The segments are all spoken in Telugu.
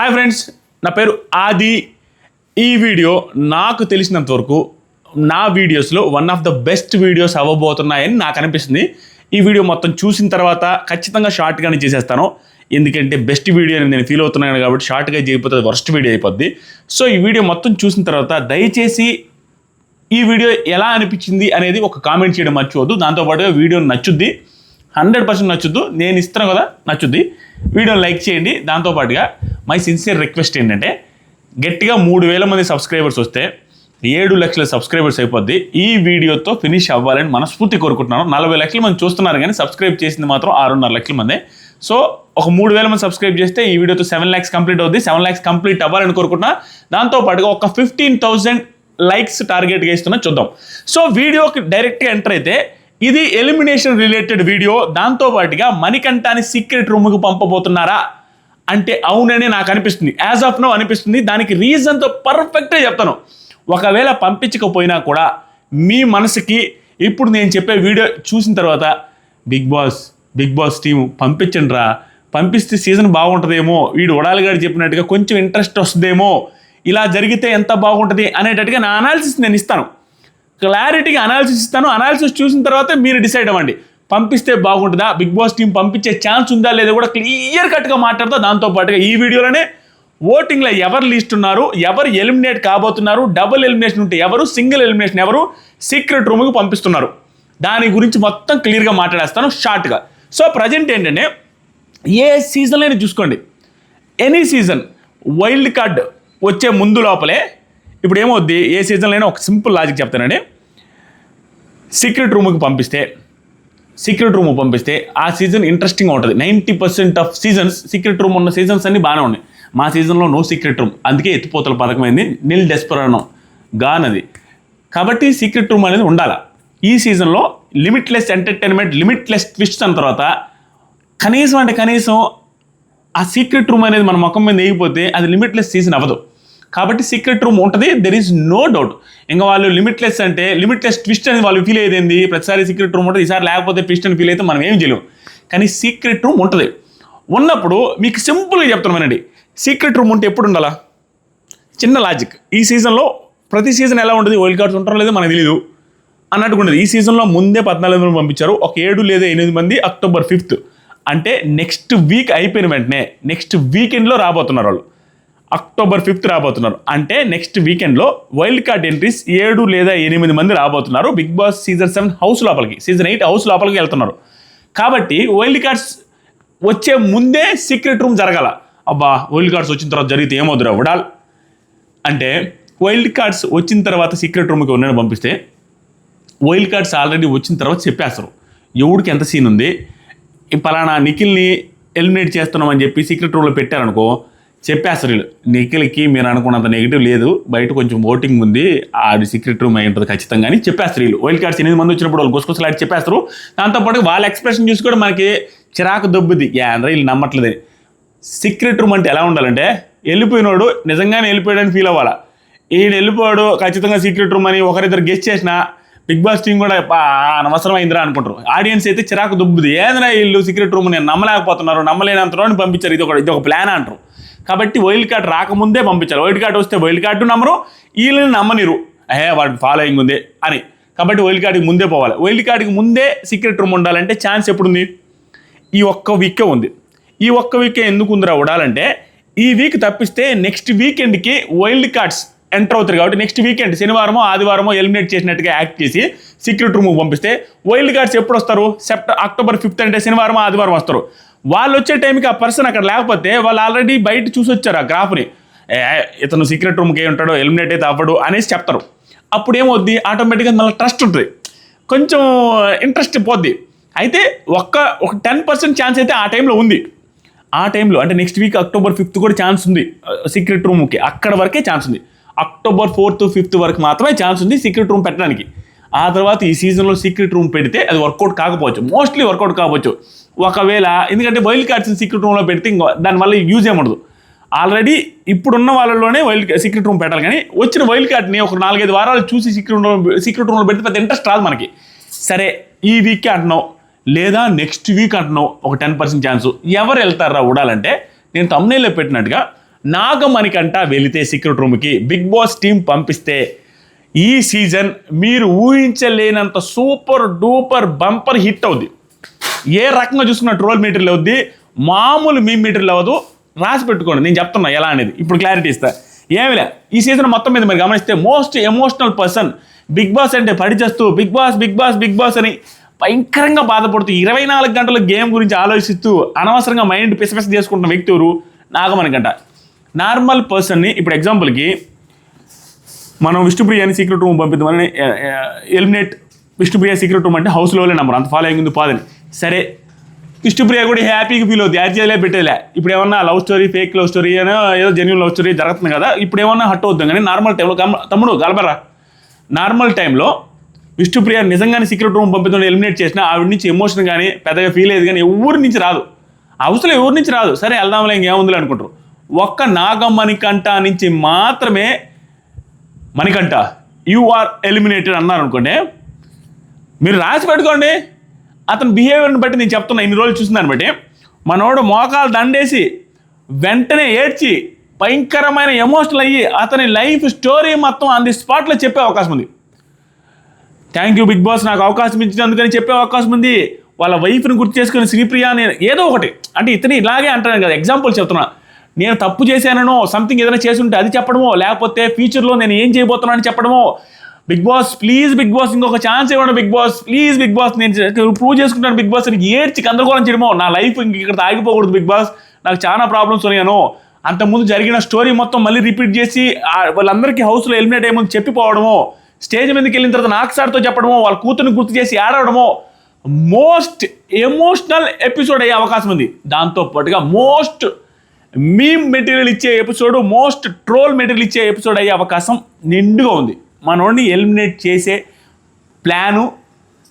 హాయ్ ఫ్రెండ్స్ నా పేరు ఆది. ఈ వీడియో నాకు తెలిసినంత వరకు నా వీడియోస్లో one of the best videos అవ్వబోతున్నాయని నాకు అనిపిస్తుంది. ఈ వీడియో మొత్తం చూసిన తర్వాత ఖచ్చితంగా షార్ట్గానే చేసేస్తాను. ఎందుకంటే బెస్ట్ వీడియో అని నేను ఫీల్ అవుతున్నాను కాబట్టి షార్ట్గా చేయకపోతే వర్స్ట్ వీడియో అయిపోద్ది. సో ఈ వీడియో మొత్తం చూసిన తర్వాత దయచేసి ఈ వీడియో ఎలా అనిపించింది అనేది ఒక కామెంట్ చేయడం మర్చిపోద్దు దాంతోపాటుగా వీడియో నచ్చుద్ది. హండ్రెడ్ పర్సెంట్ నచ్చుద్దు. నేను ఇస్తాను కదా నచ్చుద్ది. వీడియో లైక్ చేయండి. దాంతోపాటుగా మై సిన్సియర్ రిక్వెస్ట్ ఏంటంటే గట్టిగా మూడు వేల మంది సబ్స్క్రైబర్స్ వస్తే ఏడు లక్షల సబ్స్క్రైబర్స్ అయిపోద్ది. ఈ వీడియోతో ఫినిష్ అవ్వాలని మనస్ఫూర్తి కోరుకుంటున్నాను. నలభై లక్షల మంది చూస్తున్నారు కానీ సబ్స్క్రైబ్ చేసింది మాత్రం ఆరున్నర లక్షల మంది. సో ఒక మూడు వేల మంది సబ్స్క్రైబ్ చేస్తే ఈ వీడియోతో సెవెన్ ల్యాక్స్ కంప్లీట్ అవుద్ది. సెవెన్ ల్యాక్స్ కంప్లీట్ అవ్వాలని కోరుకుంటున్నా. దాంతోపాటుగా ఒక ఫిఫ్టీన్ థౌసండ్ లైక్స్ టార్గెట్గా ఇస్తున్నా. చూద్దాం. సో వీడియోకి డైరెక్ట్గా ఎంటర్ అయితే ఇది ఎలిమినేషన్ రిలేటెడ్ వీడియో దాంతో పాటుగా మణికంఠాన్ని సీక్రెట్ రూమ్కి పంపబోతున్నారా? అంటే అవునని నాకు అనిపిస్తుంది. యాజ్ ఆఫ్ నో అనిపిస్తుంది. దానికి రీజన్తో పర్ఫెక్ట్గా చెప్తాను. ఒకవేళ పంపించకపోయినా కూడా మీ మనసుకి ఇప్పుడు నేను చెప్పే వీడియో చూసిన తర్వాత Bigg Boss Bigg Boss team పంపించండి రా పంపిస్తే సీజన్ బాగుంటుందేమో. వీడు ఉడాలి గారు చెప్పినట్టుగా కొంచెం ఇంట్రెస్ట్ వస్తుందేమో. ఇలా జరిగితే ఎంత బాగుంటుంది? అనేటట్టుగా నా అనాలిసిస్ నేను ఇస్తాను. క్లారిటీగా అనాలిసిస్ ఇస్తాను. అనాలిసిస్ చూసిన తర్వాత మీరు డిసైడ్ అవ్వండి. పంపిస్తే బాగుంటుందా? బిగ్ బాస్ టీం పంపించే ఛాన్స్ ఉందా? లేదా కూడా క్లియర్ కట్గా మాట్లాడతా. దాంతోపాటుగా ఈ వీడియోలోనే ఓటింగ్లో ఎవరు లిస్ట్ ఉన్నారు? ఎవరు ఎలిమినేట్ కాబోతున్నారు? డబుల్ ఎలిమినేషన్ ఉంటే ఎవరు? సింగిల్ ఎలిమినేషన్ ఎవరు? సీక్రెట్ రూమ్కి పంపిస్తున్నారు. దాని గురించి మొత్తం క్లియర్గా మాట్లాడేస్తాను షార్ట్గా సో ప్రజెంట్ ఏంటంటే ఏ సీజన్లో అయినా చూసుకోండి. ఎనీ సీజన్ వైల్డ్ కార్డ్ వచ్చే ముందు లోపలే ఇప్పుడు ఏమవుద్ది ఏ సీజన్లో అయినా ఒక సింపుల్ లాజిక్ చెప్తానండి. సీక్రెట్ రూమ్కి పంపిస్తే సీక్రెట్ రూమ్ పంపిస్తే ఆ సీజన్ ఇంట్రెస్టింగ్ ఉంటుంది. Ninety percent of seasons secret room ఉన్న సీజన్స్ అన్నీ బాగానే ఉన్నాయి. మా సీజన్లో నో సీక్రెట్ రూమ్. అందుకే ఎత్తిపోతల పథకమైంది నిల్ డెస్పరణం గానది కాబట్టి సీక్రెట్ రూమ్ అనేది ఉండాలి. ఈ సీజన్లో లిమిట్లెస్ ఎంటర్టైన్మెంట్ లిమిట్లెస్ ట్విస్ట్ అన్న తర్వాత కనీసం అంటే కనీసం ఆ సీక్రెట్ రూమ్ అనేది మన ముఖం మీద వేయకపోతే అది లిమిట్లెస్ సీజన్ అవ్వదు. కాబట్టి సీక్రెట్ రూమ్ ఉంటుంది దెర్ ఈస్ నో డౌట్ ఇంకా వాళ్ళు లిమిట్లెస్ అంటే లిమిట్లెస్ ట్విస్ట్ అని వాళ్ళు ఫీల్ అయ్యేది ప్రతిసారి సీక్రెట్ రూమ్ ఉంటుంది ఈసారి లేకపోతే ట్విస్ట్ అని ఫీల్ అయితే మనం ఏం చేయలేము కానీ సీక్రెట్ రూమ్ ఉంటుంది. ఉన్నప్పుడు మీకు సింపుల్గా చెప్తున్నానండి సీక్రెట్ రూమ్ ఉంటే ఎప్పుడు ఉండాలా? చిన్న లాజిక్ ఈ సీజన్లో ప్రతి సీజన్ ఎలా ఉంటుంది వరల్డ్ కార్డ్స్ ఉంటారో లేదో మనకు తెలియదు అన్నట్టుగా ఉండదు. ఈ సీజన్లో ముందే పద్నాలుగు మంది పంపించారు. ఒక ఏడు లేదా ఎనిమిది మంది అక్టోబర్ ఫిఫ్త్ అంటే నెక్స్ట్ వీక్ అయిపోయిన వెంటనే నెక్స్ట్ వీకెండ్లో రాబోతున్నారు వాళ్ళు. అక్టోబర్ ఫిఫ్త్ రాబోతున్నారు. అంటే నెక్స్ట్ వీకెండ్లో వైల్డ్ కార్డ్ ఎంట్రీస్ ఏడు లేదా ఎనిమిది మంది రాబోతున్నారు. Bigg Boss season seven house లోపలికి సీజన్ ఎయిట్ హౌస్ లోపలికి వెళ్తున్నారు. కాబట్టి వైల్డ్ కార్డ్స్ వచ్చే ముందే సీక్రెట్ రూమ్ జరగాల. అబ్బా వైల్డ్ కార్డ్స్ వచ్చిన తర్వాత జరిగితే ఏమవుతురా ఉడాల్? అంటే వైల్డ్ కార్డ్స్ వచ్చిన తర్వాత సీక్రెట్ రూమ్కి ఉన్నాను పంపిస్తే వైల్డ్ కార్డ్స్ ఆల్రెడీ వచ్చిన తర్వాత చెప్పేస్తారు. ఎవడికి ఎంత సీన్ ఉంది? ఈ పలానా నిఖిల్ని ఎలిమినేట్ చేస్తున్నామని చెప్పి సీక్రెట్ రూమ్లో పెట్టారనుకో చెప్పేస్తారు వీళ్ళు. నిఖిల్కి మీరు అనుకున్నంత నెగిటివ్ లేదు. బయట కొంచెం ఓటింగ్ ఉంది. అది సీక్రెట్ రూమ్ అయి ఉంటుంది ఖచ్చితంగా అని చెప్పేస్తారు వీళ్ళు. వైల్డ్ కార్డ్స్ ఎనిమిది మంది వచ్చినప్పుడు వాళ్ళు గుసగుసలాడి చెప్పేస్తారు. దాంతోపాటు వాళ్ళ ఎక్స్ప్రెషన్ చూసి కూడా మనకి చిరాకు దొబ్బుద్ది. ఏంద్ర వీళ్ళు నమ్మట్లేదు సీక్రెట్ రూమ్ అంటే ఎలా ఉండాలంటే వెళ్ళిపోయినోడు నిజంగానే వెళ్ళిపోయాడని ఫీల్ అవ్వాలా? ఈయన వెళ్ళిపోయాడు ఖచ్చితంగా సీక్రెట్ రూమ్ అని ఒకరిద్దరు గెస్ట్ చేసిన బిగ్ బాస్ టీం కూడా అనవసరం అయిందిరా అనుకుంటారు. ఆడియన్స్ అయితే చిరాకు దుబ్బుది ఏదైనా వీళ్ళు సీక్రెట్ రూమ్ నేను నమ్మలేకపోతున్నారు నమ్మలేనంతలో పంపించారు. ఇది ఒక ఇది ఒక ప్లాన్ అంటారు. కాబట్టి వైల్డ్ కార్డ్ రాకముందే పంపించాలి. వైల్డ్ కార్డ్ వస్తే వైల్డ్ కార్డు నమ్మరు వీళ్ళని నమ్మనిరు. అహే వాడి ఫాలోయింగ్ ఉంది అని. కాబట్టి వైల్డ్ కార్డ్కి ముందే పోవాలి. వైల్డ్ కార్డ్కి ముందే సీక్రెట్ రూమ్ ఉండాలంటే ఛాన్స్ ఎప్పుడుంది? ఈ ఒక్క వీకే ఉంది. ఈ ఒక్క వీకే ఎందుకు ఉందిరా ఉడాలంటే ఈ వీక్ తప్పిస్తే నెక్స్ట్ వీకెండ్కి వైల్డ్ కార్డ్స్ ఎంటర్ అవుతారు కాబట్టి నెక్స్ట్ వీకెండ్ శనివారమో ఆదివారమో ఎలిమినేట్ చేసినట్టుగా యాక్ట్ చేసి సీక్రెట్ రూమ్కి పంపిస్తే వైల్డ్ కార్డ్స్ ఎప్పుడు వస్తారు? సెప్ట అక్టోబర్ ఫిఫ్త్ అంటే శనివారం ఆదివారం వస్తారు. వాళ్ళు వచ్చే టైంకి ఆ పర్సన్ అక్కడ లేకపోతే వాళ్ళు ఆల్రెడీ బయట చూసి వచ్చారు ఆ గ్రాఫ్ని. ఇతను సీక్రెట్ రూమ్కి ఏ ఉంటాడో ఎలిమినేట్ అయితే అవ్వడు అనేసి చెప్తారు. అప్పుడు ఏమవుద్ది? ఆటోమేటిక్గా మళ్ళీ ట్రస్ట్ ఉంటుంది. కొంచెం ఇంట్రెస్ట్ పోద్ది. అయితే ఒక్క ఒక టెన్ పర్సెంట్ ఛాన్స్ అయితే ఆ టైంలో ఉంది. ఆ టైంలో అంటే నెక్స్ట్ వీక్ అక్టోబర్ ఫిఫ్త్ కూడా ఛాన్స్ ఉంది. సీక్రెట్ రూమ్కి అక్కడ వరకే ఛాన్స్ ఉంది. అక్టోబర్ ఫోర్త్ ఫిఫ్త్ వరకు మాత్రమే ఛాన్స్ ఉంది సీక్రెట్ రూమ్ పెట్టడానికి. ఆ తర్వాత ఈ సీజన్లో సీక్రెట్ రూమ్ పెడితే అది వర్కౌట్ కాకపోవచ్చు. మోస్ట్లీ వర్కౌట్ కావచ్చు ఒకవేళ ఎందుకంటే వైల్డ్ కార్డ్స్ సీక్రెట్ రూమ్లో పెడితే ఇంకో దానివల్ల యూజ్ ఏముండదు ఆల్రెడీ ఇప్పుడున్న వాళ్ళలోనే వైల్డ్ సీక్రెట్ రూమ్ పెట్టాలి కానీ వచ్చిన వైల్డ్ కార్డ్ని ఒక నాలుగైదు వారాలు చూసి సీక్రెట్ రూమ్ సీక్రెట్ రూమ్లో పెడితే పెద్ద ఇంట్రెస్ట్ రాదు మనకి. సరే ఈ వీక్కే అంటున్నావు? లేదా నెక్స్ట్ వీక్ అంటున్నావు? ఒక టెన్ పర్సెంట్ ఛాన్స్ ఎవరు వెళ్తారా ఉడాలంటే నేను తమ్నేల్లో పెట్టినట్టుగా నాగమణికంట వెళితే సీక్రెట్ రూమ్కి బిగ్ బాస్ టీం పంపిస్తే ఈ సీజన్ మీరు ఊహించలేనంత సూపర్ డూపర్ బంపర్ హిట్ అవుద్ది. ఏ రకంగా చూసుకున్న ట్రోల్ మీటర్లు అవుద్ది? మామూలు మీ మీటర్లు అవ్వదు. రాసి పెట్టుకోండి. నేను చెప్తున్నా ఎలా అనేది. ఇప్పుడు క్లారిటీ ఇస్తా. ఏమిలే ఈ సీజన్ మొత్తం మీద మీరు గమనిస్తే most emotional person Bigg Boss అంటే పడి చేస్తూ Bigg Boss Bigg Boss Bigg Boss అని భయంకరంగా బాధపడుతూ ఇరవై నాలుగు గంటల గేమ్ గురించి ఆలోచిస్తూ అనవసరంగా మైండ్ పిసపిస చేసుకుంటున్న వ్యక్తి ఎవరు? నాగమణికంట నార్మల్ పర్సన్ని ఇప్పుడు ఎగ్జాంపుల్కి మనం విష్ణుప్రియాని సీక్రెట్ రూమ్ పంపిద్దామని ఎలిమినేట్ విష్ణుప్రియ సీక్రెట్ రూమ్ అంటే హౌస్లోనే నెంబర్ అంత ఫాలో అయింది పాదని సరే. విష్ణుప్రియ కూడా హ్యాపీగా ఫీల్ అవుతుంది యాడ్ చేయలే పెట్టేలే ఇప్పుడు ఏమన్నా love story fake love story అని ఏదో జెన్యున్ లవ్ స్టోరీ జరుగుతుంది కదా ఇప్పుడు ఏమన్నా హట్ అవుతుంది కానీ నార్మల్ టైంలో తమ్ముడు గలబరా నార్మల్ టైంలో విష్ణుప్రియ నిజంగానే సీక్రెట్ రూమ్ పంపిద్దాం ఎలిమినేట్ చేసినా ఆవిడ నుంచి ఎమోషన్ కానీ పెద్దగా ఫీల్ అయ్యేది కానీ ఎవరి నుంచి రాదు. అవసరం ఎవరి నుంచి రాదు. సరే వెళ్దాంలే ఇంకేముందిలే అనుకుంటారు. ఒక్క నాగమ్మని కంట నుంచి మాత్రమే మణికంఠ యు ఆర్ ఎలిమినేటెడ్ అన్నారు అనుకోండి మీరు రాసి పెట్టుకోండి అతని బిహేవియర్ని బట్టి నేను చెప్తున్నా ఇన్ని రోజులు చూసిన దాన్ని బట్టి. మనోడు మోకాలు దండేసి వెంటనే ఏడ్చి భయంకరమైన ఎమోషనల్ అయ్యి అతని లైఫ్ స్టోరీ మొత్తం ఆన్ ది స్పాట్లో చెప్పే అవకాశం ఉంది. థ్యాంక్ యూ బిగ్ బాస్ నాకు అవకాశం ఇచ్చినందుకని చెప్పే అవకాశం ఉంది. వాళ్ళ వైఫ్ని గుర్తు చేసుకుని శ్రీప్రియ అని ఏదో ఒకటి. అంటే ఇతని ఇలాగే అంటాను కదా ఎగ్జాంపుల్ చెప్తున్నా. నేను తప్పు చేశానో సంథింగ్ ఏదైనా చేసి ఉంటే అది చెప్పడమో లేకపోతే ఫ్యూచర్లో నేను ఏం చేయబోతున్నాను అని చెప్పడమో Bigg Boss please Bigg Boss ఇంకొక ఛాన్స్ ఇవ్వండి Bigg Boss please Bigg Boss నేను ప్రూవ్ చేసుకుంటాను బిగ్ బాస్ అని ఏడ్చి గందరగోళం చేయడమో నా లైఫ్ ఇంక ఇక్కడ ఆగిపోకూడదు బిగ్ బాస్ నాకు చాలా ప్రాబ్లమ్స్ ఉన్నాయను అంతకుముందు జరిగిన స్టోరీ మొత్తం మళ్ళీ రిపీట్ చేసి వాళ్ళందరికీ హౌస్లో ఎలిమినేట్ అయ్యే ముందు స్టేజ్ మీదకి వెళ్ళిన తర్వాత నాకు సార్తో చెప్పడము వాళ్ళ కూతుర్ని గుర్తు చేసి ఆడవడము మోస్ట్ ఎమోషనల్ ఎపిసోడ్ అయ్యే అవకాశం ఉంది. దాంతో పాటుగా మోస్ట్ మీమ్ మెటీరియల్ ఇచ్చే ఎపిసోడ్ మోస్ట్ ట్రోల్ మెటీరియల్ ఇచ్చే ఎపిసోడ్ అయ్యే అవకాశం నిండుగా ఉంది. మనోడిని ఎలిమినేట్ చేసే ప్లాను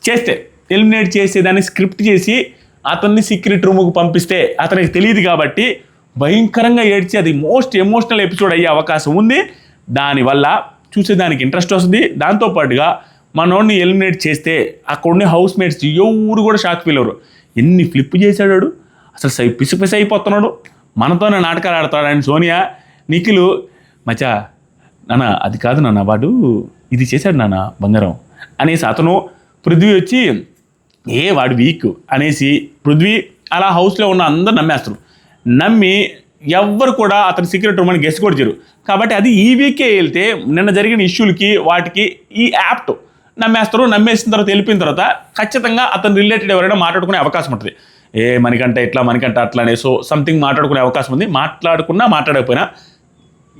చేస్తే ఎలిమినేట్ చేసేదాన్ని స్క్రిప్ట్ చేసి అతన్ని సీక్రెట్ రూమ్కి పంపిస్తే అతనికి తెలియదు కాబట్టి భయంకరంగా ఏడ్చి అది మోస్ట్ ఎమోషనల్ ఎపిసోడ్ అయ్యే అవకాశం ఉంది. దానివల్ల చూసేదానికి ఇంట్రెస్ట్ వస్తుంది. దాంతోపాటుగా మనోడిని ఎలిమినేట్ చేస్తే అక్కడ హౌస్ మేట్స్ ఎవరు కూడా షాక్ ఫీల్ అవ్వరు. ఎన్ని ఫ్లిప్ చేశాడు అసలు సై పిసి పిసి అయిపోతున్నాడు మనతోనే నాటకాలు ఆడతాడని సోనియా. నిఖిలు మచా నాన్న అది కాదు నాన్న వాడు ఇది చేశాడు నాన్న బంగారం. అనేసి అతను పృథ్వీ వచ్చి ఏ వాడు వీక్. అనేసి పృథ్వీ అలా హౌస్లో ఉన్న అందరు నమ్మేస్తారు నమ్మి ఎవ్వరు కూడా అతని సీక్రెట్ రూమ్ అని గెస్ట్ కూడా చేరు కాబట్టి అది ఈ వీకే వెళ్తే నిన్న జరిగిన ఇష్యూలకి వాటికి ఈ యాప్ట్ నమ్మేస్తారు. నమ్మేసిన తర్వాత వెళ్ళిపోయిన తర్వాత ఖచ్చితంగా అతను రిలేటెడ్ ఎవరైనా మాట్లాడుకునే అవకాశం ఉంటుంది. ఏ మనకంట ఇట్లా మనకంట అట్లా అనే సో సంథింగ్ మాట్లాడుకునే అవకాశం ఉంది. మాట్లాడుకున్నా మాట్లాడకపోయినా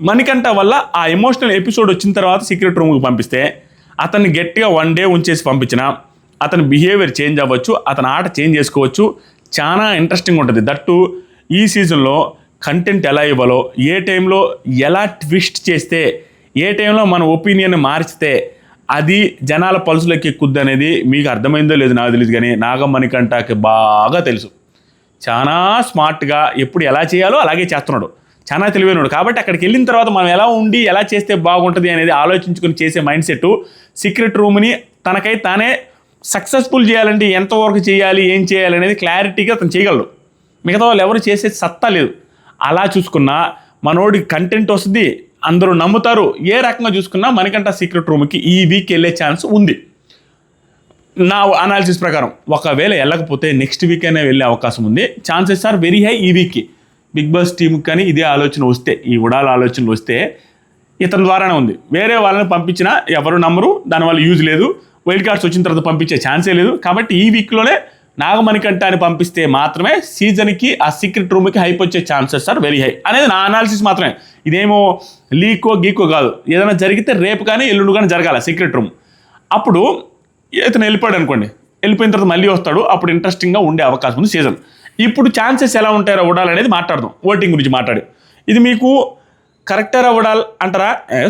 మనకంట వల్ల ఆ ఎమోషనల్ ఎపిసోడ్ వచ్చిన తర్వాత సీక్రెట్ రూమ్కి పంపిస్తే అతన్ని గట్టిగా వన్ డే ఉంచేసి పంపించిన అతని బిహేవియర్ చేంజ్ అవ్వచ్చు అతని ఆట చేంజ్ చేసుకోవచ్చు. చాలా ఇంట్రెస్టింగ్ ఉంటుంది. దట్టు ఈ సీజన్లో కంటెంట్ ఎలా ఇవ్వాలో ఏ టైంలో ఎలా ట్విస్ట్ చేస్తే ఏ టైంలో మన ఒపీనియన్ మార్చితే అది జనాల పలుసులోకి ఎక్కుద్ది అనేది మీకు అర్థమైందో లేదో నాకు తెలియదు కానీ నాగమణికంఠకి బాగా తెలుసు. చాలా స్మార్ట్గా ఎప్పుడు ఎలా చేయాలో అలాగే చేస్తున్నాడు. చాలా తెలివైనడు. కాబట్టి అక్కడికి వెళ్ళిన తర్వాత మనం ఎలా ఉండి ఎలా చేస్తే బాగుంటుంది అనేది ఆలోచించుకుని చేసే మైండ్ సెట్ సీక్రెట్ రూమ్ని తనకై తానే సక్సెస్ఫుల్ చేయాలంటే ఎంతవరకు చేయాలి ఏం చేయాలి అనేది క్లారిటీగా అతను చేయగలడు. మిగతా వాళ్ళు ఎవరు చేసే సత్తా లేదు. అలా చూసుకున్నా మనోడి కంటెంట్ వస్తుంది అందరూ నమ్ముతారు. ఏ రకంగా చూసుకున్నా మనకంట సీక్రెట్ రూమ్కి ఈ వీక్ వెళ్ళే ఛాన్స్ ఉంది. నా అనాలిసిస్ ప్రకారం ఒకవేళ వెళ్ళకపోతే నెక్స్ట్ వీక్ అయినా వెళ్ళే అవకాశం ఉంది. ఛాన్సెస్ ఆర్ వెరీ హై ఈ వీక్కి బిగ్ బాస్ టీంకి కానీ ఇదే ఆలోచన వస్తే ఈ ఉడాల ఆలోచనలు వస్తే ఇతని ద్వారానే ఉంది. వేరే వాళ్ళని పంపించినా ఎవరు నమ్మరు దానివల్ల యూజ్ లేదు. వైల్డ్ కార్డ్స్ వచ్చిన తర్వాత పంపించే ఛాన్సే లేదు. కాబట్టి ఈ వీక్లోనే నాగమణికంఠ అని పంపిస్తే మాత్రమే సీజన్కి ఆ సీక్రెట్ రూమ్కి హైప్ వచ్చే ఛాన్సెస్ ఆర్ వెరీ హై అనేది నా అనాలిసిస్ మాత్రమే. ఇదేమో లీకో గీకో కాదు. ఏదైనా జరిగితే రేపు కానీ ఎల్లుండి కానీ జరగాలి సీక్రెట్ రూమ్. అప్పుడు ఇతను వెళ్ళిపోయాడు అనుకోండి. వెళ్ళిపోయిన తర్వాత మళ్ళీ వస్తాడు. అప్పుడు ఇంట్రెస్టింగ్గా ఉండే అవకాశం ఉంది సీజన్. ఇప్పుడు ఛాన్సెస్ ఎలా ఉంటారో ఉండాలనేది మాట్లాడదాం. ఓటింగ్ గురించి మాట్లాడి. ఇది మీకు కరెక్టరా ఉండాలి అంటారా? ఏ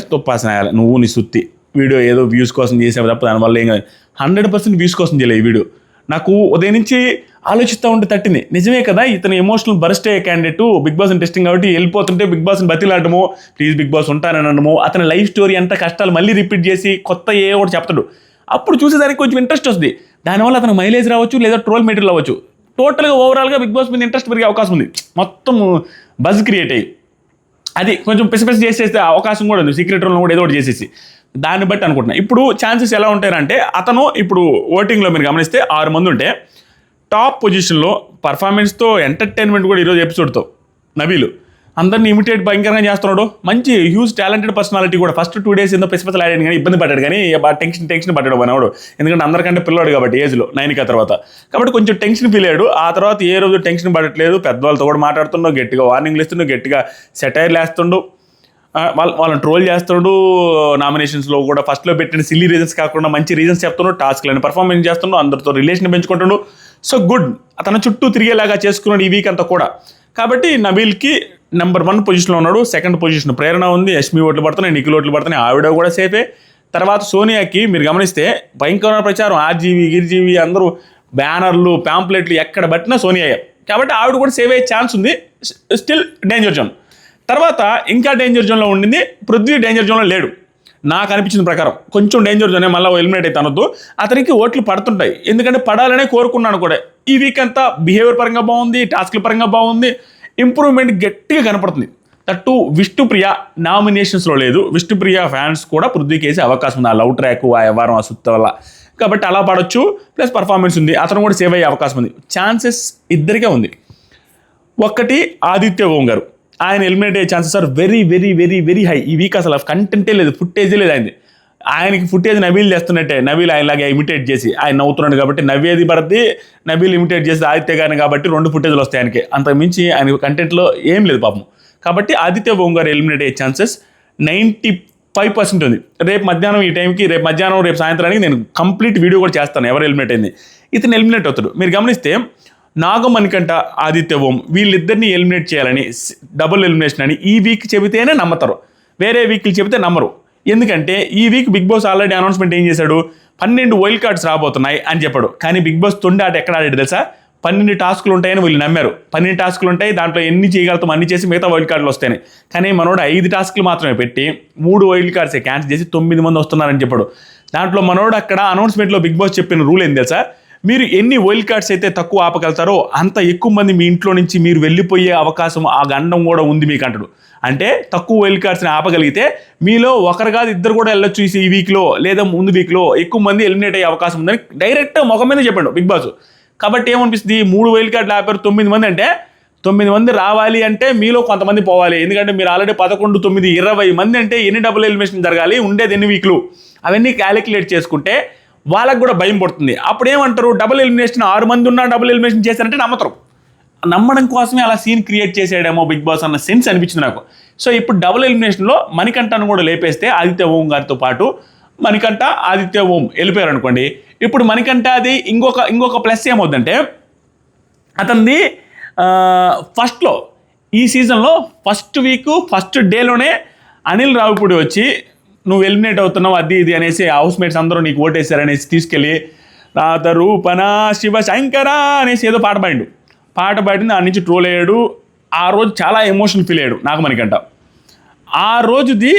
నువ్వు నీ సుత్తి. వీడియో ఏదో వ్యూస్ కోసం చేసావు తప్ప దానివల్ల ఏం కాదు. హండ్రెడ్ పర్సెంట్ వ్యూస్ కోసం చేయలేదు ఈ వీడియో. నాకు ఉదయం నుంచి ఆలోచిస్తూ ఉంటే తట్టింది. నిజమే కదా ఇతను ఎమోషనల్ బర్స్ట్ అయ్యే క్యాండిడేట్ బిగ్ బాస్ ఇంట్రెస్టింగ్ కాబట్టి వెళ్ళిపోతుంటే బిగ్ బాస్ని బతిలాడము ప్లీజ్ బిగ్ బాస్ ఉంటానని అనడము అతని లైఫ్ స్టోరీ అంత కష్టాలు మళ్ళీ రిపీట్ చేసి కొత్త ఏ ఒకటి చెప్తాడు. అప్పుడు చూసేదానికి కొంచెం ఇంట్రెస్ట్ వస్తుంది. దానివల్ల అతను మైలేజ్ రావచ్చు లేదా ట్రోల్ మెటీరియల్ అవ్వచ్చు టోటల్గా ఓవరాల్గా బిగ్ బాస్ మీద ఇంట్రెస్ట్ పెరిగే అవకాశం ఉంది. మొత్తం బజ్ క్రియేట్ అయ్యి. అది కొంచెం పిసపిస చేసేస్తే అవకాశం కూడా ఉంది. సీక్రెట్ రూమ్లో కూడా ఏదో ఒకటి చేసేసి. దాన్ని బట్టి అనుకుంటున్నా. ఇప్పుడు ఛాన్సెస్ ఎలా ఉంటారంటే అతను ఇప్పుడు ఓటింగ్లో మీరు గమనిస్తే ఆరు మంది ఉంటే టాప్ పొజిషన్లో పర్ఫార్మెన్స్తో ఎంటర్టైన్మెంట్ కూడా ఈరోజు ఎపిసోడ్తో నవీలు. అందరిని ఇమిటేట్ భయంకరంగా చేస్తున్నాడు. మంచి హ్యూజ్ టాలెంటెడ్ పర్సనాలిటీ కూడా. ఫస్ట్ టూ డేస్ ఏదో పిసపిసలు ఆడాడు కానీ ఇబ్బంది పడ్డాడు కానీ టెన్షన్ టెన్షన్ పడ్డాడు మనవాడు ఎందుకంటే అందరికంటే పిల్లవాడు కాబట్టి ఏజ్లో నైన్కా తర్వాత. కాబట్టి కొంచెం టెన్షన్ ఫీల్ అయ్యాడు. ఆ తర్వాత ఏ రోజు టెన్షన్ పడట్లేదు. పెద్దవాళ్ళతో కూడా మాట్లాడుతుండో గట్టిగా వార్నింగ్లు ఇస్తుండో గట్టిగా సెటైర్లు వేస్తుండో వాళ్ళ వాళ్ళని ట్రోల్ చేస్తున్నాడు. నామినేషన్స్లో కూడా ఫస్ట్లో పెట్టిన సిల్లీ రీజన్స్ కాకుండా మంచి రీజన్స్ చెప్తున్నాడు. టాస్క్లను పర్ఫార్మెన్స్ చేస్తున్నాడు. అందరితో రిలేషన్ పెంచుకుంటున్నాడు. సో గుడ్ అతను చుట్టూ తిరిగేలాగా చేసుకున్నాడు ఈ వీక్ అంతా కూడా. కాబట్టి నబీల్కి నెంబర్ వన్ పొజిషన్లో ఉన్నాడు సెకండ్ పొజిషన్ ప్రేరణ ఉంది యష్మి ఓట్లు పడుతున్నాయి నిఖిల్ ఓట్లు పడుతున్నాయి ఆవిడ కూడా సేఫే. తర్వాత సోనియాకి మీరు గమనిస్తే భయంకరమైన ప్రచారం ఆర్జీవి గిరిజీవి అందరూ బ్యానర్లు ప్యాంప్లెట్లు ఎక్కడ పట్టినా సోనియా కాబట్టి ఆవిడ కూడా సేవ్ అయ్యే ఛాన్స్ ఉంది స్టిల్ డేంజర్ జోన్ తర్వాత ఇంకా డేంజర్ జోన్లో ఉండింది పృథ్వీ డేంజర్ జోన్లో లేడు. నాకు అనిపించిన ప్రకారం కొంచెం డేంజర్ జోనే మళ్ళీ ఎలిమినేట్ అయితే అనొద్దు. అతనికి ఓట్లు పడుతుంటాయి ఎందుకంటే పడాలనే కోరుకున్నాను కూడా. ఈ వీక్ అంతా బిహేవియర్ పరంగా బాగుంది టాస్క్ల పరంగా బాగుంది ఇంప్రూవ్మెంట్ గట్టిగా కనపడుతుంది. తట్టు విష్ణుప్రియ నామినేషన్స్లో లేదు. విష్ణుప్రియ ఫ్యాన్స్ కూడా పృథ్వీకి వేసే అవకాశం ఉంది. ఆ లవ్ ట్రాక్ ఆ వ్యవహారం ఆ సుత్త వల్ల. కాబట్టి అలా పడవచ్చు ప్లస్ పర్ఫార్మెన్స్ ఉంది. అతను కూడా సేవ్ అయ్యే అవకాశం ఉంది. ఛాన్సెస్ ఇద్దరికే ఉంది. ఒక్కటి ఆదిత్య ఓం గారు ఆయన ఎలిమినేట్ అయ్యే chances are very very very very high. ఈ వీక్ అసలు కంటెంటే లేదు. ఫుటేజే లేదు ఆయనది. ఆయనకి ఫుటేజ్ నవీల్ చేస్తున్నట్టే. నవీల్ ఆయనలాగా ఇమిటేట్ చేసి ఆయన నవ్వుతున్నాడు కాబట్టి నవ్వేది పడద్ది నవీల్ ఇమిటేట్ చేసి ఆదిత్య గారిని కాబట్టి రెండు ఫుటేజ్లు వస్తాయి ఆయనకి. అంతకుమించి మించి ఆయన కంటెంట్లో ఏం లేదు పాపం. కాబట్టి ఆదిత్య గారు ఎలిమినేట్ అయ్యే ఛాన్సెస్ నైంటీ ఫైవ్ పర్సెంట్ ఉంది. రేపు మధ్యాహ్నం ఈ టైంకి రేపు మధ్యాహ్నం రేపు సాయంత్రానికి నేను కంప్లీట్ వీడియో కూడా చేస్తాను ఎవరు ఎలిమినేట్ అయింది. ఇతను ఎలిమినేట్ అవుతాడు. మీరు గమనిస్తే నాగమణికంట ఆదిత్య ఓం వీళ్ళిద్దరిని ఎలిమినేట్ చేయాలని డబుల్ ఎలిమినేషన్ అని ఈ వీక్ చెబితేనే నమ్మతారు. వేరే వీక్లు చెబితే నమ్మరు. ఎందుకంటే ఈ week Bigg Boss already announcement ఏం చేశాడు? పన్నెండు వైల్డ్ కార్డ్స్ రాబోతున్నాయి అని చెప్పాడు. కానీ బిగ్ బాస్ తొండి ఆట ఎక్కడ ఆడాడు తెలుసా? పన్నెండు టాస్కులు ఉంటాయని వీళ్ళు నమ్మారు. పన్నెండు టాస్కులు ఉంటాయి దాంట్లో ఎన్ని చేయగలుగుతాం అన్ని చేసి మిగతా వైల్డ్ కార్డులు వస్తాయని. కానీ మనోడు ఐదు టాస్కులు మాత్రమే పెట్టి మూడు వైల్డ్ కార్డ్స్ క్యాన్సిల్ చేసి తొమ్మిది మంది వస్తున్నారని చెప్పాడు. దాంట్లో మనోడు అక్కడ అనౌన్స్మెంట్లో బిగ్ బాస్ చెప్పిన రూల్ ఏం తెలుసా? మీరు ఎన్ని వైల్డ్ కార్డ్స్ అయితే తక్కువ ఆపగలుగుతారో అంత ఎక్కువ మంది మీ ఇంట్లో నుంచి మీరు వెళ్ళిపోయే అవకాశం ఆ గండం కూడా ఉంది మీకు అంటాడు. అంటే తక్కువ వైల్డ్ కార్డ్స్ని ఆపగలిగితే మీలో ఒకరు కాదు ఇద్దరు కూడా వెళ్ళొచ్చు ఈ వీక్లో లేదా ముందు వీక్లో ఎక్కువ మంది ఎలిమినేట్ అయ్యే అవకాశం ఉందని డైరెక్ట్ ముఖం మీద చెప్పాడు బిగ్ బాస్. కాబట్టి ఏమనిపిస్తుంది? మూడు వైల్డ్ కార్డులు ఆపారు తొమ్మిది మంది అంటే తొమ్మిది మంది రావాలి అంటే మీలో కొంతమంది పోవాలి. ఎందుకంటే మీరు ఆల్రెడీ పదకొండు తొమ్మిది ఇరవై మంది అంటే ఎన్ని డబుల్ ఎలిమినేషన్ జరగాలి ఉండేది ఎన్ని వీక్లు అవన్నీ క్యాలిక్యులేట్ చేసుకుంటే వాళ్ళకు కూడా భయం పడుతుంది. అప్పుడు ఏమంటారు? డబుల్ ఎలిమినేషన్ ఆరు మంది ఉన్నా డబుల్ ఎలిమినేషన్ చేశారంటే నమ్మతారు. నమ్మడం కోసమే అలా సీన్ క్రియేట్ చేసాడేమో బిగ్ బాస్ అన్న సెన్స్ అనిపించింది నాకు. సో ఇప్పుడు డబుల్ ఎలిమినేషన్లో మణికంఠను కూడా లేపేస్తే ఆదిత్య ఓం గారితో పాటు మణికంఠ ఆదిత్య ఓం వెళ్ళిపోయారు అనుకోండి. ఇప్పుడు మణికంఠ అది ఇంకొక ఇంకొక ప్లస్ ఏమవుద్దంటే అతనిది ఫస్ట్లో ఈ సీజన్లో ఫస్ట్ వీక్ ఫస్ట్ డేలోనే అనిల్ రావుపూడి వచ్చి నువ్వు ఎలిమినేట్ అవుతున్నావు అది ఇది అనేసి హౌస్ మేట్స్ అందరూ నీకు ఓటేశారనేసి తీసుకెళ్ళి రాత రూపణ శివ శంకర అనేసి ఏదో పాట పాడిండు. పాట పాడింది ఆ నుంచి ట్రోల్ అయ్యాడు. ఆ రోజు చాలా ఎమోషన్ ఫీల్ అయ్యాడు మనకంట ఆ రోజుది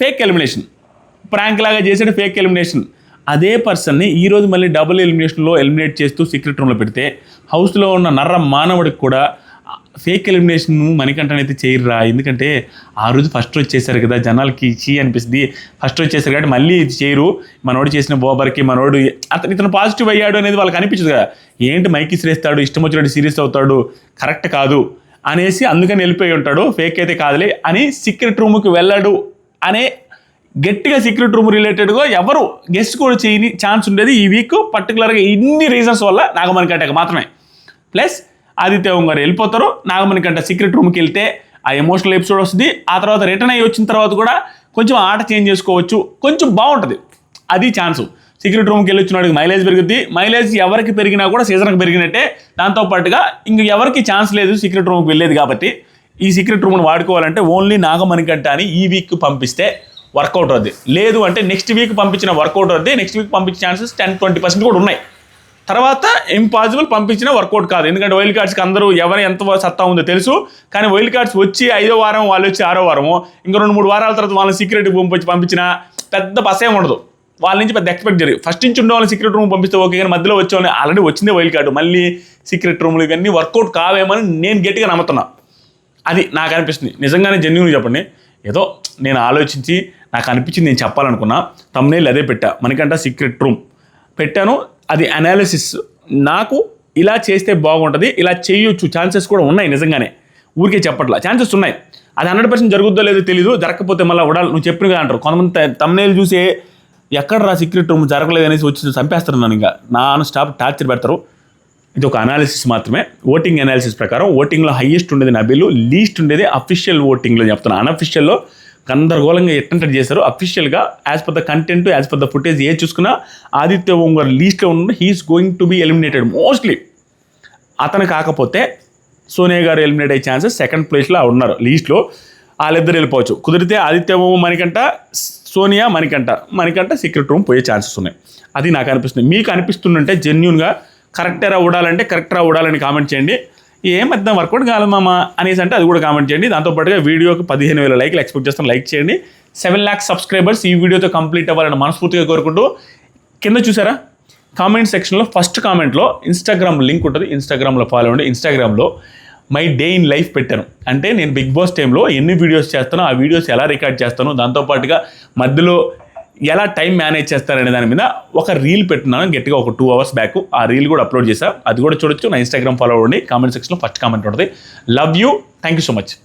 ఫేక్ ఎలిమినేషన్ ప్రాంక్ లాగా చేసాడు ఫేక్ ఎలిమినేషన్ అదే పర్సన్ని ఈ రోజు మళ్ళీ డబుల్ ఎలిమినేషన్లో ఎలిమినేట్ చేస్తూ సీక్రెట్ రూమ్లో పెడితే హౌస్లో ఉన్న నర్ర మానవుడికి కూడా ఫేక్ ఎలిమినేషన్ మణికంఠనైతే చేయరురా. ఎందుకంటే ఆ రోజు ఫస్ట్ వచ్చేసారు కదా జనాలకి చీ అనిపిస్తుంది. ఫస్ట్ వచ్చేసారు కాబట్టి మళ్ళీ చేయరు. మనోడు చేసిన బోబర్కి మనోడు అతను ఇతను పాజిటివ్ అయ్యాడు అనేది వాళ్ళకి అనిపించదు కదా. ఏంటి మైకి ఇసిరేస్తాడు ఇష్టం వచ్చినట్టు సీరియస్ అవుతాడు కరెక్ట్ కాదు అనేసి అందుకని వెళ్ళిపోయి ఉంటాడు. ఫేక్ అయితే కాదులే అని సీక్రెట్ రూమ్కి వెళ్ళాడు అనే గట్టిగా సీక్రెట్ రూమ్ రిలేటెడ్గా ఎవరు గెస్ట్ కూడా చేయని ఛాన్స్ ఉండేది ఈ వీక్ పర్టికులర్గా ఇన్ని రీజన్స్ వల్ల నాగమణి కట్టాక మాత్రమే. ప్లస్ ఆదిత్య గారు వెళ్ళిపోతారు. నాగమణి కంట సీక్రెట్ రూమ్కి వెళ్తే ఆ ఎమోషనల్ ఎపిసోడ్ వస్తుంది. ఆ తర్వాత రిటర్న్ అయ్యి వచ్చిన తర్వాత కూడా కొంచెం ఆట చేంజ్ చేసుకోవచ్చు. కొంచెం బాగుంటుంది. అది ఛాన్సు సీక్రెట్ రూమ్కి వెళ్ళి వచ్చిన మైలేజ్ పెరుగుద్ది. మైలేజ్ ఎవరికి పెరిగినా కూడా సీజన్కి పెరిగినట్టే. దాంతో పాటుగా ఇంక ఎవరికి ఛాన్స్ లేదు సీక్రెట్ రూమ్కి వెళ్ళేది కాబట్టి ఈ సీక్రెట్ రూమ్ను వాడుకోవాలంటే ఓన్లీ నాగమణికంట అని ఈ వీక్ పంపిస్తే వర్కౌట్ అవుద్ది. లేదు అంటే నెక్స్ట్ వీక్ పంపించిన వర్కౌట్ అవుద్ది. నెక్స్ట్ వీక్ పంపించే ఛాన్సెస్ టెన్ ట్వంటీ పర్సెంట్ కూడా ఉన్నాయి. తర్వాత ఇంపాసిబుల్ పంపించిన వర్కౌట్ కాదు. ఎందుకంటే వైల్డ్ కార్డ్స్కి అందరూ ఎవరు ఎంత సత్తా ఉందో తెలుసు. కానీ వైల్డ్ కార్డ్స్ వచ్చి ఐదో వారం వాళ్ళు వచ్చి ఆరో వారము. ఇంకా రెండు మూడు వారాల తర్వాత వాళ్ళని సీక్రెట్ పంపించి పంపించిన పెద్ద బసేం ఉండదు. వాళ్ళ నుంచి పెద్ద ఎక్స్పెక్ట్ జరిగింది. ఫస్ట్ నుంచి ఉండే వాళ్ళని సీక్రెట్ రూమ్ పంపిస్తే ఓకే కానీ మధ్యలో వచ్చేవాళ్ళని ఆల్రెడీ వచ్చిందే వైల్డ్ కార్డు మళ్ళీ సీక్రెట్ రూమ్లు ఇవన్నీ వర్కౌట్ కావేమని నేను గట్టిగా నమ్ముతున్నా. అది నాకు అనిపిస్తుంది. నిజంగానే జెన్యున్ చెప్పండి. ఏదో నేను ఆలోచించి నాకు అనిపించింది నేను చెప్పాలనుకున్నా. తమ్నేల్ అదే పెట్టా. మనకంట సీక్రెట్ రూమ్ పెట్టాను. అది అనాలిసిస్ నాకు ఇలా చేస్తే బాగుంటుంది ఇలా చేయొచ్చు ఛాన్సెస్ కూడా ఉన్నాయి నిజంగానే. ఊరికే చెప్పట్లా. ఛాన్సెస్ ఉన్నాయి. అది హండ్రెడ్ పర్సెంట్ జరుగుద్దో లేదో తెలియదు జరగకపోతే మళ్ళీ ఉడాలి నువ్వు చెప్పిన కదా అంటారు. కొంతమంది తమ్నేలు చూసి ఎక్కడ రా సీక్రెట్ రూమ్ జరగలేదు అనేసి వచ్చి చంపేస్తారు నన్ను ఇంకా. నాన్ స్టాప్ టార్చర్ పెడతారు. ఇది ఒక అనాలిసిస్ మాత్రమే. ఓటింగ్ అనాలిసిస్ ప్రకారం ఓటింగ్లో హైయెస్ట్ ఉండేది నబీలు లీస్ట్ ఉండేది అఫీషియల్ ఓటింగ్లో చెప్తున్నాను అన్అఫీషియల్లో గందరగోళంగా ఎట్టంటే చేశారు. అఫీషియల్గా as per the content as per the footage ఏ చూసుకున్నా ఆదిత్య ఓం గారు లీస్ట్లో ఉన్న he's going to be eliminated mostly అతను కాకపోతే సోనియా గారు ఎలిమినేట్ అయ్యే ఛాన్సెస్ సెకండ్ ప్లేస్లో ఉన్నారు లీస్ట్లో వాళ్ళిద్దరు వెళ్ళిపోవచ్చు. కుదిరితే ఆదిత్య ఓం మనకంట సోనియా మనకంట మనకంట సీక్రెట్ రూమ్ పోయే ఛాన్సెస్ ఉన్నాయి. అది నాకు అనిపిస్తుంది. మీకు అనిపిస్తుందంటే జెన్యున్గా కరెక్టరా ఊడాలంటే కరెక్టరా ఊడాలని కామెంట్ చేయండి. ఏం పెద్ద వర్కౌట్ కాలేదు మామ అనేసి అంటే అది కూడా కామెంట్ చేయండి. దాంతోపాటుగా వీడియోకి పదిహేను వేల లైక్లు ఎక్స్పెక్ట్ చేస్తాను లైక్ చేయండి. సెవెన్ ల్యాక్స్ సబ్స్క్రైబర్స్ ఈ వీడియోతో కంప్లీట్ అవ్వాలని మనస్ఫూర్తిగా కోరుకుంటూ కింద చూసారా? కామెంట్ సెక్షన్లో ఫస్ట్ కామెంట్లో ఇన్స్టాగ్రామ్ లింక్ ఉంటుంది. ఇన్స్టాగ్రామ్లో ఫాలో అండి ఇన్స్టాగ్రామ్లో మై డే ఇన్ లైఫ్ పెట్టాను. అంటే నేను బిగ్ బాస్ టైంలో ఎన్ని వీడియోస్ చేస్తానో ఆ వీడియోస్ ఎలా రికార్డ్ చేస్తాను దాంతోపాటుగా మధ్యలో ఎలా టైం మేనేజ్ చేస్తారనే దాని మీద ఒక రీల్ పెట్టినాను గట్టిగా ఒక టూ అవర్స్ బ్యాక్ ఆ రీల్ కూడా అప్లోడ్ చేశాను అది కూడా చూడొచ్చు. నా ఇన్స్టాగ్రామ్ ఫాలో అవ్వండి. కామెంట్ సెక్షన్లో ఫస్ట్ కామెంట్ ఉంటుంది. Love you thank you so much